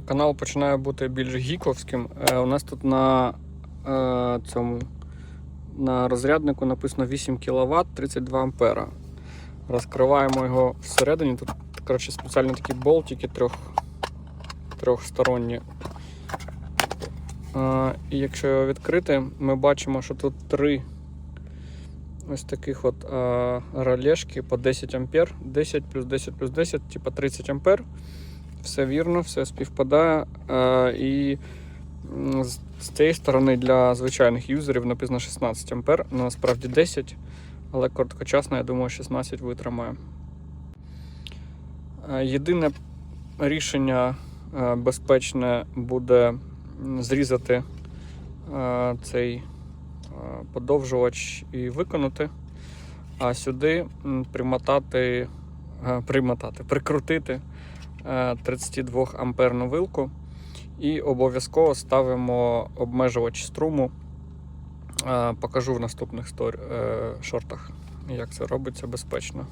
канал починає бути більш гіковським. Е, У нас тут на е, цьому на розряднику написано 8 кВт 32 ампера. Розкриваємо його всередині. Тут коротше, спеціально такі болтики трьох, трьохсторонні. Е, і якщо його відкрити, ми бачимо, що тут три ось таких от релешки по 10 ампер. 10 плюс 10 плюс 10, типа 30 ампер. Все вірно, все співпадає. Е, і з, цієї сторони для звичайних юзерів написано 16 ампер, насправді 10, але короткочасно, я думаю, 16 витримає. Е, Єдине рішення е, безпечне буде зрізати цей подовжувач і виконати, а сюди примотати, примотати, прикрутити 32 амперну вилку і обов'язково ставимо обмежувач струму. Е, Покажу в наступних е, шортах, як це робиться безпечно.